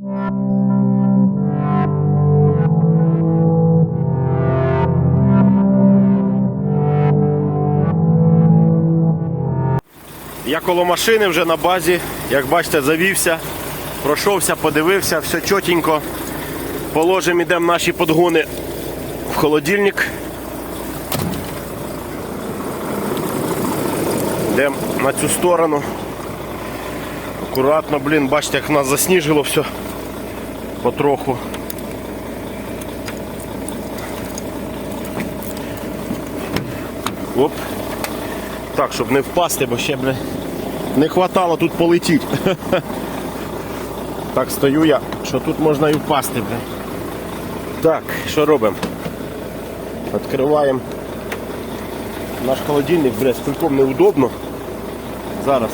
Я коло машини вже на базі, як бачите, завівся, пройшовся, подивився, все чотенько. Положимо, йдемо наші подгони в холодильник. Йдемо на цю сторону. Акуратно, блін, бачите, як нас засніжило все потроху. Оп. Так, щоб не впасти, бо ще, бля, не хватало тут полетіти. Так стою я, що тут можна і впасти, бля. Так, що робимо? Відкриваємо наш холодильник, бля, з неудобно. Зараз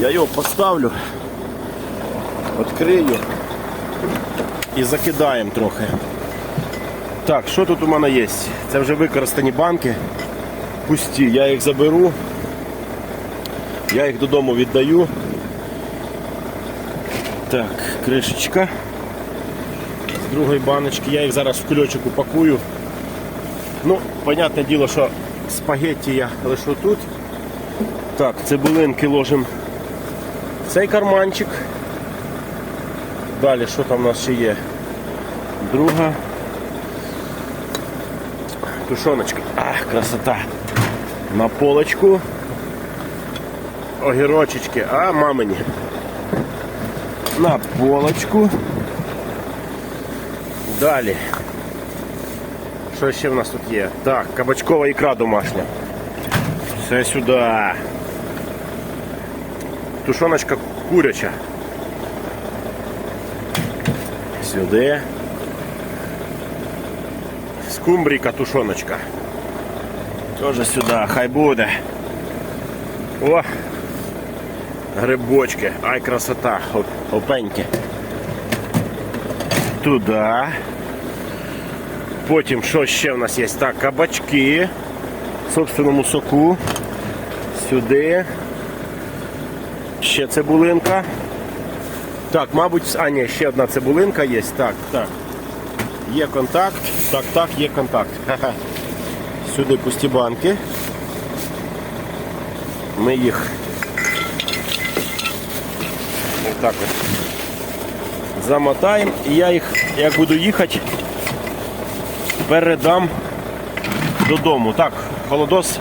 я його поставлю, відкрию і закидаємо трохи. Так, що тут у мене є? Це вже використані банки пусті. Я їх заберу, я їх додому віддаю. Так, кришечка з другої баночки. Я їх зараз в кульочок упакую. Ну, понятне діло, що спагетті я лишу тут. Так, цибулинки ложимо в цей карманчик. Далі, що там у нас ще є? Друга. Тушоночка. Ах, красота. На полочку. Огірочечки, а мамині. На полочку. Далі. Що ще в нас тут є? Так, кабачкова ікра домашня. Все сюди. Тушоночка куряча. Сюди. Скумбрійка тушоночка. Тоже сюди, хай буде. О! Грибочки. Ай, красота. Опеньки. Туди. Потім що ще в нас є? Так, кабачки. В собственному соку. Сюди. Ще цибулинка. Так, мабуть, а ні, ще одна цибулинка є. Так, так. Є контакт. Так, так, є контакт. Сюди пусті банки. Ми їх так от замотаємо і я їх, як буду їхати, передам додому. Так, холодос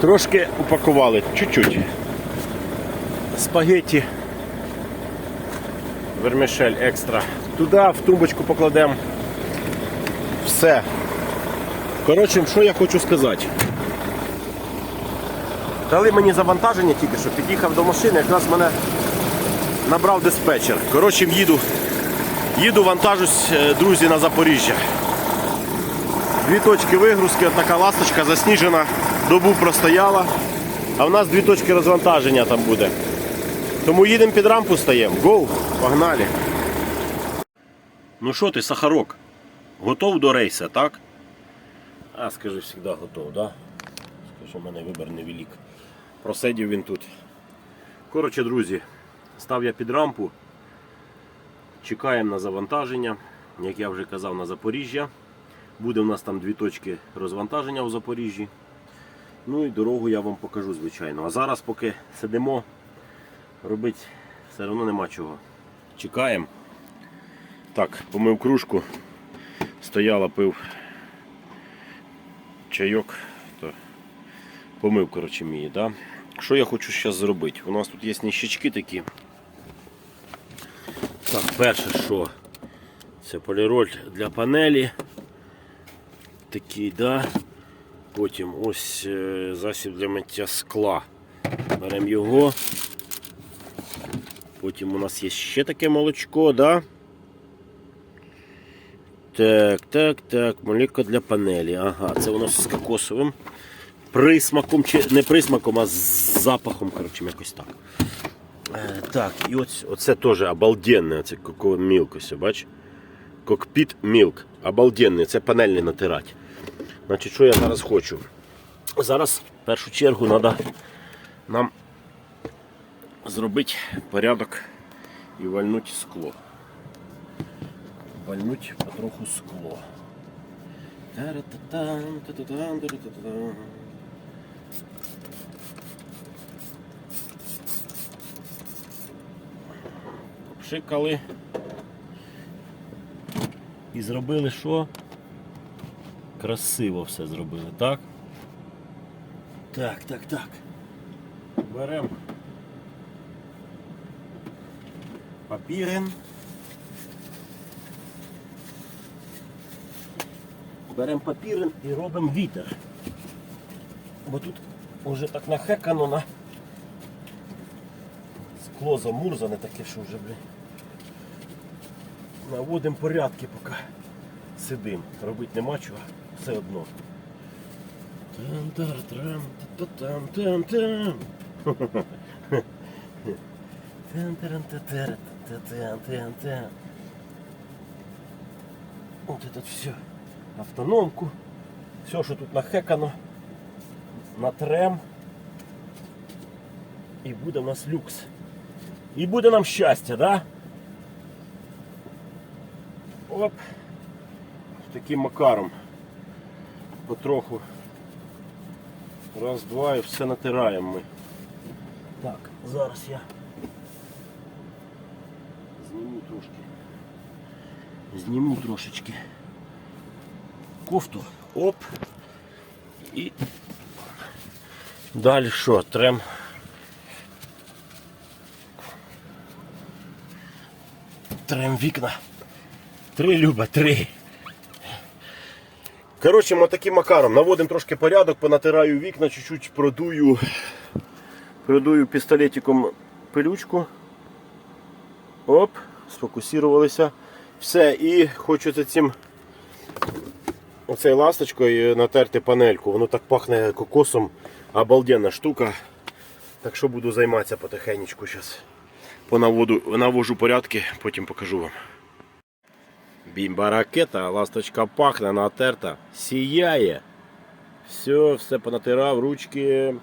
трошки упакували, чуть-чуть. Спагетті вермішель екстра. Туди в тумбочку покладемо. Все. Коротше, що я хочу сказати. Дали мені завантаження тільки що, під'їхав до машини, якраз мене набрав диспетчер. Коротше, їду, їду, вантажусь, е, друзі, на Запоріжжя. Дві точки вигрузки, така ласточка засніжена, добу простояла, а в нас дві точки розвантаження там буде. Тому їдемо під рампу стаємо. Гоу, погнали. Ну що ти, Сахарок? Готов до рейса, так? А, скажи, завжди готов, да? Скажи, у мене вибір невелик. Просидів він тут. Коротше, друзі, став я під рампу. Чекаємо на завантаження. Як я вже казав, на Запоріжжя. Буде у нас там дві точки розвантаження у Запоріжжі. Ну і дорогу я вам покажу, звичайно. А зараз, поки сидимо, робити все одно нема чого. Чекаємо. Так, помив кружку. Стояла, пив чайок, то помив, коротше, мій, да? Що я хочу зараз зробити? У нас тут є ніщички такі. Так, перше, що? Це поліроль для панелі. Такий, да. Потім ось е, засіб для миття скла. Беремо його. Потім у нас є ще таке молочко, да? Так, так, так, моліко для панелі. Ага, це воно з кокосовим присмаком, чи не присмаком, а з запахом, коротше, якось так. Е, так, і ось, оце теж обалденне, це мілк, ось, бач? Кокпіт мілк. Обалденний, це панельний натирати. Значить, що я зараз хочу? Зараз в першу чергу треба нам зробити порядок і вальнуть скло. Вальнуть потроху скло. Попшикали. І зробили що? Красиво все зробили, так? Так, так, так. Беремо папірин. Беремо папірин і робимо вітер. Бо тут вже так нахекано на скло замурзане таке, що вже, блін. Наводимо порядки, поки сидим. Робити нема чого, все одно. Тан-тар-трам, та-та-там, Тан-таран-та-тара. Вот это все. Автономку. Все, що тут нахекано. Натрем. І буде в нас люкс. І буде нам щастя, да? Оп. Таким макаром. Потроху. Раз, два і все натираємо ми. Так, зараз я зніму трошки. Зніму трошечки кофту. Оп. І далі що? Трем. Трем вікна. Три люба, три. Коротше, ми таким макаром наводимо трошки порядок, понатираю вікна, чуть-чуть продую, продую пістолетиком пилючку. Оп, сфокусувалися. Все, і хочу за цим оцею ласточкою натерти панельку. Воно так пахне кокосом. Обалденна штука. Так що буду займатися потихенечку зараз. Понаводу, навожу порядки, потім покажу вам. Бімба ракета, ласточка пахне, натерта, сіяє. Все, все понатирав, ручки,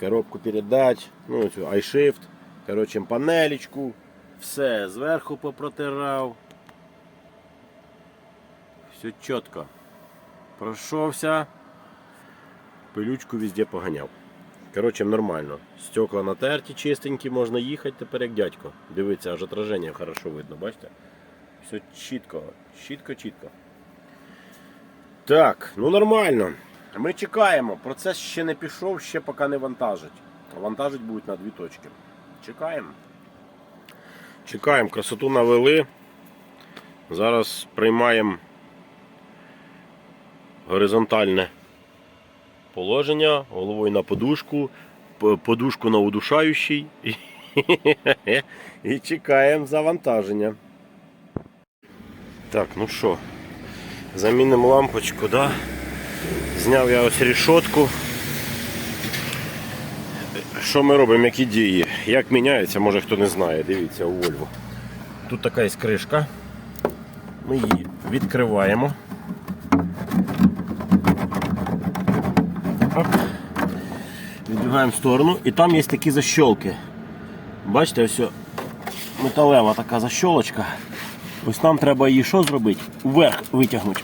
коробку передач, ну, цю iShift, коротше, панелечку. Все, зверху попротирав. Все чітко. Пройшовся. Пилючку везде поганяв. Коротше, нормально. Стекла натерті, чистенькі, можна їхати тепер як дядько. Дивіться, аж отраження хорошо видно, бачите? Все чітко, чітко, чітко. Так, ну нормально. Ми чекаємо. Процес ще не пішов, ще поки не вантажить. Вантажить будуть на дві точки. Чекаємо. Чекаємо, красоту навели. Зараз приймаємо горизонтальне положення, головою на подушку, подушку на удушаючий і, чекаємо завантаження. Так, ну що, замінимо лампочку, да? Зняв я ось рішотку. Що ми робимо, які дії? Як міняється, може хто не знає, дивіться у Вольво. Тут така є кришка. Ми її відкриваємо. Оп. Відбігаємо в сторону і там є такі защолки. Бачите, ось металева така защолочка. Ось нам треба її що зробити? Вверх витягнути.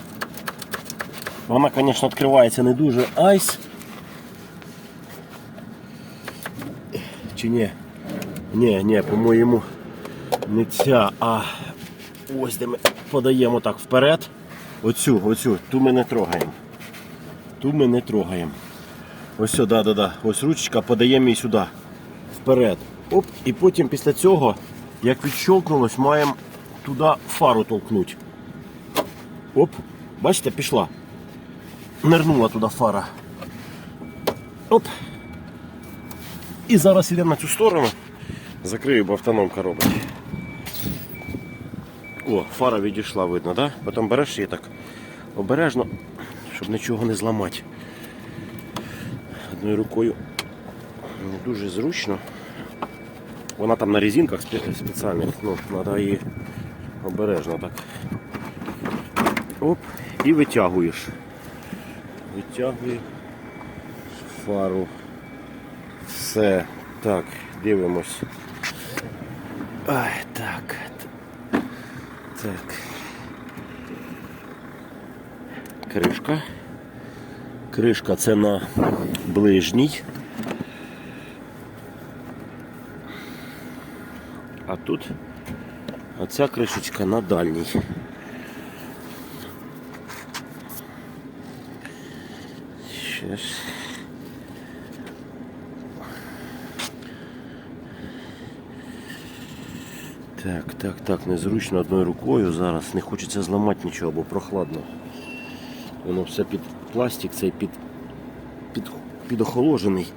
Вона, звісно, відкривається не дуже айс. Чи ні? Ні, ні, по-моєму, не ця, а ось де ми подаємо так вперед. Оцю, оцю, ту ми не трогаємо. Ту ми не трогаємо. Ось сюди, да, да. Ось ручечка, подаємо її сюди. Вперед. Оп, і потім після цього, як відщолкнулось, маємо туди фару толкнути. Оп, бачите, пішла. Нирнула туди фара. Оп. І зараз йдемо на цю сторону. Закрию, бо автономка робить. О, фара відійшла, видно, да? Потім береш її так обережно, щоб нічого не зламати. Одною рукою не дуже зручно. Вона там на резинках спе- спеціальних, ну, треба її обережно так. Оп, і витягуєш. Витягуєш фару. Все. Так, дивимось. Ай, так. Так. Кришка. Кришка це на ближній. А тут оця кришечка на дальній. Ще ж. Так, незручно одною рукою зараз. Не хочеться зламати нічого, бо прохладно. Воно все під пластик, цей під, під, підохоложений.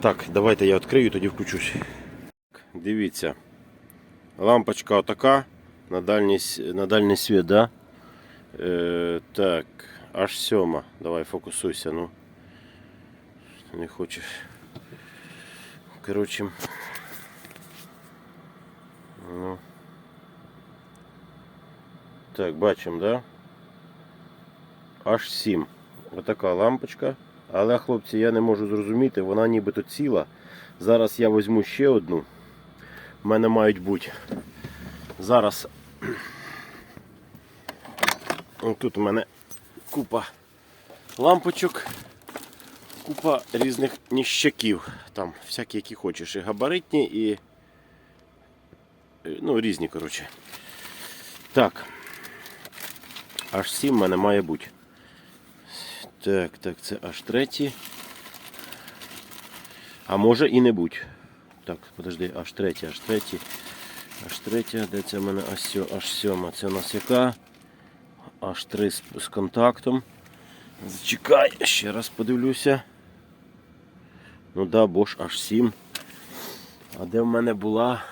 Так, давайте я відкрию, тоді включусь. Дивіться. Лампочка отака на дальній, на дальній світ, да? Е, так, аж сьома. Давай фокусуйся, ну. Не хочеш. Коротше. Ну. Так, бачимо, да? Аж 7. Отака лампочка. Але, хлопці, я не можу зрозуміти, вона нібито ціла. Зараз я візьму ще одну. У мене мають бути. Зараз. Тут у мене купа лампочок, купа різних ніщаків. Там всякі, які хочеш. І габаритні, і. е, Ну, різні, коротше. Так. Аж 7 в мене має бути. Так, так, це аж третій. А може і не будь. Так, подожди, аж третій, аж третій. Аж третя, де це в мене аж сьома. Це у нас яка? Аж три з, з контактом. Зачекай, ще раз подивлюся. Ну да, аж сім. А де в мене була?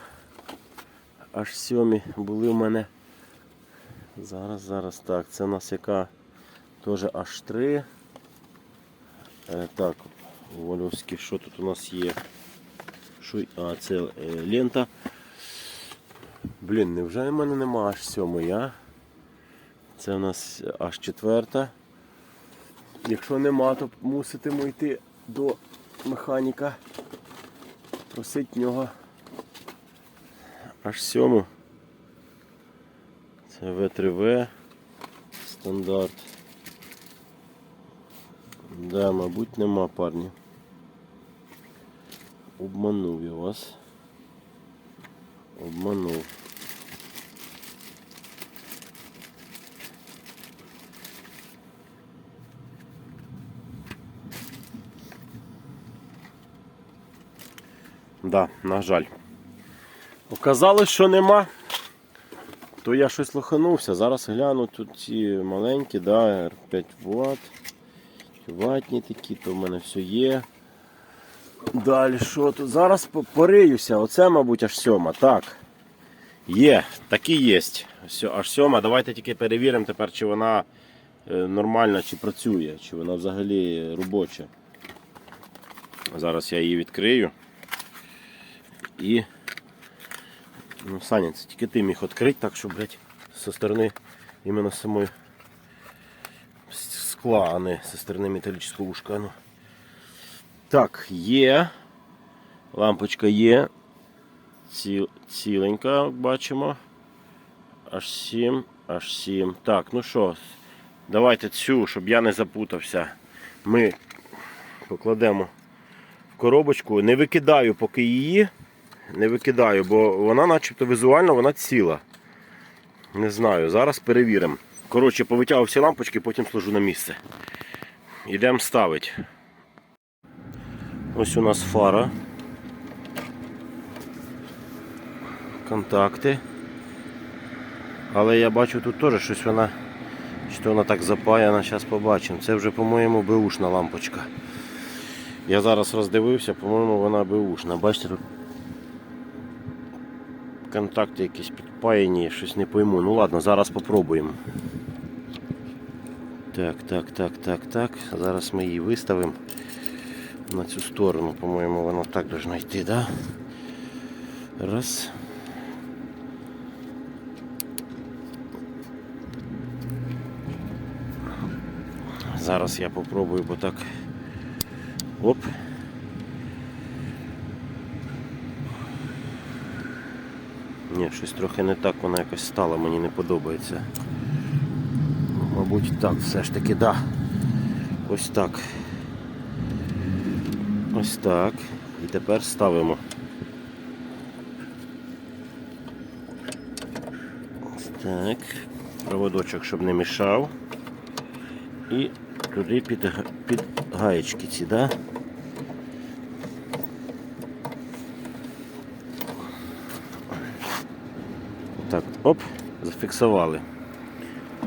Аж сьомі були в мене. Зараз, зараз так. Це у нас яка теж аж три. Е, так, Вольовський, що тут у нас є? Що, а, це е, лента. Блін, невже в мене нема аж сьомої, а? Це у нас аж четверта. Якщо нема, то муситиму йти до механіка. Просить нього аж сьому. Це В3В стандарт. Да, мабуть, нема парні. Обманув я вас. Обманув. Да, на жаль. Оказалось, що нема. То я щось лоханувся. Зараз гляну тут ці маленькі, да, 5 Вт. Ватні такі, то в мене все є. Далі що тут? Зараз по- пориюся. Оце, мабуть, аж сьома. Так. Є, такі є. Аж сьома. Давайте тільки перевіримо тепер, чи вона е, нормальна, чи працює, чи вона взагалі робоча. Зараз я її відкрию. І. Ну, Саня, це тільки ти міг відкрити, так що, блядь, зі сторони іменно самої скла, а не зі сторони металічного ушка. Ну. Так, є. Лампочка є. Ці, ціленька, бачимо. Аж 7, аж 7. Так, ну що, давайте цю, щоб я не запутався. Ми покладемо в коробочку. Не викидаю поки її. Не викидаю, бо вона начебто візуально вона ціла. Не знаю, зараз перевіримо. Коротше, повитягав всі лампочки, потім сложу на місце. Йдемо ставити. Ось у нас фара. Контакти. Але я бачу тут теж щось вона. Що вона так запаяна, зараз побачимо. Це вже, по-моєму, беушна лампочка. Я зараз роздивився, по-моєму, вона беушна. Бачите, тут контакти якісь підпаяні, щось не пойму. Ну ладно, зараз попробуємо. Так, так, так, так, так. Зараз ми її виставимо на цю сторону, по-моєму, воно так должно йти, да? Раз. Зараз я попробую, бо так. Оп. Ні, щось трохи не так, вона якось стала, мені не подобається. Мабуть, так, все ж таки, да. Ось так. Ось так. І тепер ставимо. Ось так. Проводочок, щоб не мішав. І туди під, під гаєчки ці, да? Так, оп, зафіксували.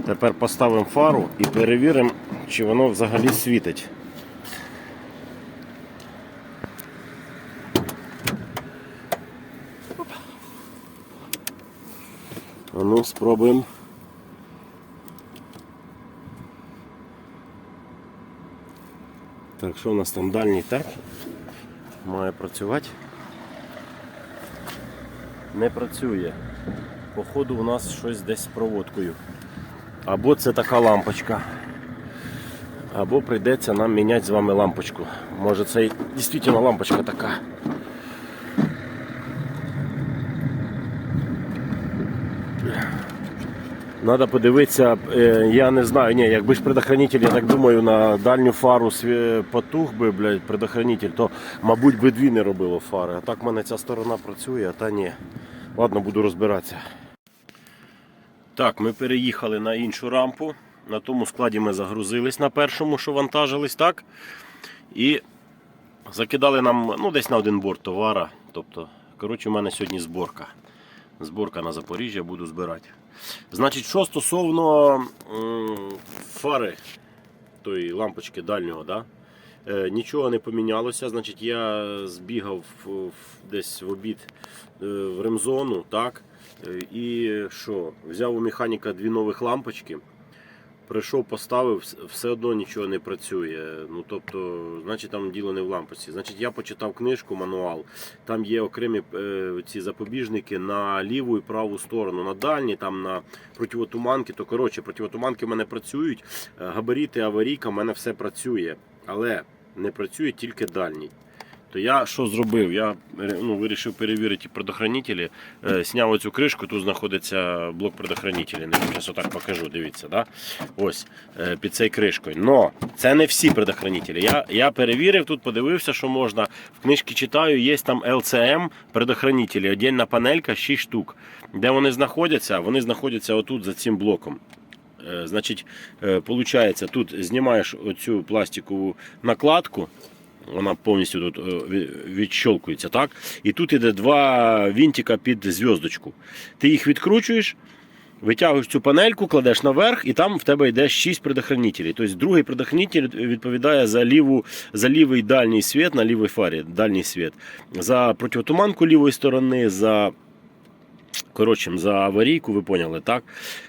Тепер поставимо фару і перевіримо, чи воно взагалі світить. А ну, спробуємо. Так, що у нас там дальній так? Має працювати. Не працює. Походу у нас щось десь з проводкою. Або це така лампочка. Або прийдеться нам міняти з вами лампочку. Може це і дійсно лампочка така. Надо подивитися, е, я не знаю, ні, якби ж предохранитель, я так думаю, на дальню фару потух би, блядь, предохранитель, то, мабуть, би дві не робило фари. А так в мене ця сторона працює, а та ні. Ладно, буду розбиратися. Так, ми переїхали на іншу рампу. На тому складі ми загрузились на першому, що вантажились, так? І закидали нам ну, десь на один борт товара. Тобто, коротше, у мене сьогодні зборка. Зборка на Запоріжжя буду збирати. Значить, що стосовно фари тої лампочки дальнього, да? е, нічого не помінялося. Значить, я збігав в- в- десь в обід е, в ремзону, так? Е, І що? Взяв у механіка дві нових лампочки. Прийшов, поставив, все одно нічого не працює. Ну тобто, значить, там діло не в лампочці. Значить, я почитав книжку, мануал. Там є окремі е, ці запобіжники на ліву і праву сторону, на дальні, там на противотуманки. То коротше, противотуманки в мене працюють, е, габаріти, аварійка, в мене все працює. Але не працює тільки дальній. То я що зробив? Я е, ну, вирішив перевірити предохранителі. Е, Сняв оцю кришку, тут знаходиться блок предохранителів. Зараз отак покажу, дивіться. Да? Ось е, під цією кришкою. Но це не всі предохранителі. Я, я перевірив тут, подивився, що можна. В книжці читаю, є там LCM предохранителі, отдельна панелька, 6 штук. Де вони знаходяться? Вони знаходяться отут за цим блоком. Значить, тут знімаєш оцю пластикову накладку, вона повністю тут е, відщолкується, так? І тут іде два вінтика під зв'язочку. Ти їх відкручуєш, витягуєш цю панельку, кладеш наверх, і там в тебе йде 6 предохранителей. Тобто другий предохранитель відповідає за, ліву, за лівий дальній світ на лівій фарі, дальній світ, за противотуманку лівої сторони, за Коротше, за аварійку, ви поняли, так?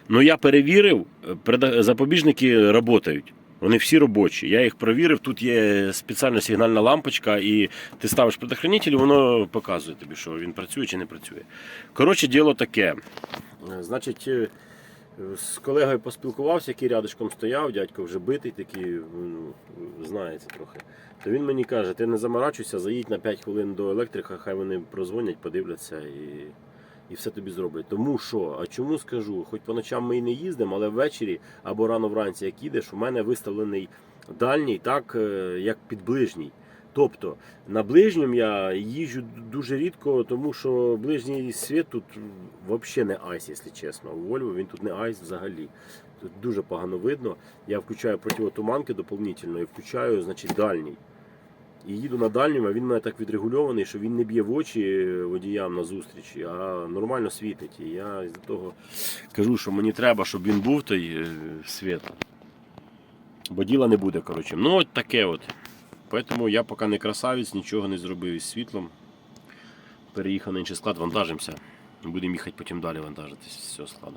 Ну я перевірив, запобіжники працюють. Вони всі робочі. Я їх перевірив. Тут є спеціальна сигнальна лампочка, і ти ставиш предохранитель, воно показує тобі, що він працює чи не працює. Коротше, діло таке. Е, Значить, е, з колегою поспілкувався, який рядочком стояв, дядько вже битий, такий, ну, знається трохи. То він мені каже, ти не заморачуйся, заїдь на 5 хвилин до електрика, хай вони прозвонять, подивляться і, і все тобі зроблять. Тому що, а чому скажу, хоч по ночам ми і не їздимо, але ввечері або рано вранці, як їдеш, у мене виставлений дальній, так е, як під ближній. Тобто на ближньому я їжджу дуже рідко, тому що ближній світ тут взагалі не айс, якщо чесно. У Вольво він тут не айс взагалі. Тут дуже погано видно. Я включаю противотуманки доповнительно і включаю значить, дальній. І їду на дальньому, а він мене так відрегульований, що він не б'є в очі водіям на зустрічі, а нормально світить. І я з того кажу, що мені треба, щоб він був той е, світ. Бо діла не буде, коротше. Ну, от таке от. Тому я поки не красавець, нічого не зробив із світлом. Переїхав на інший склад, вантажимося. Будемо їхати потім далі вантажитись з цього складу.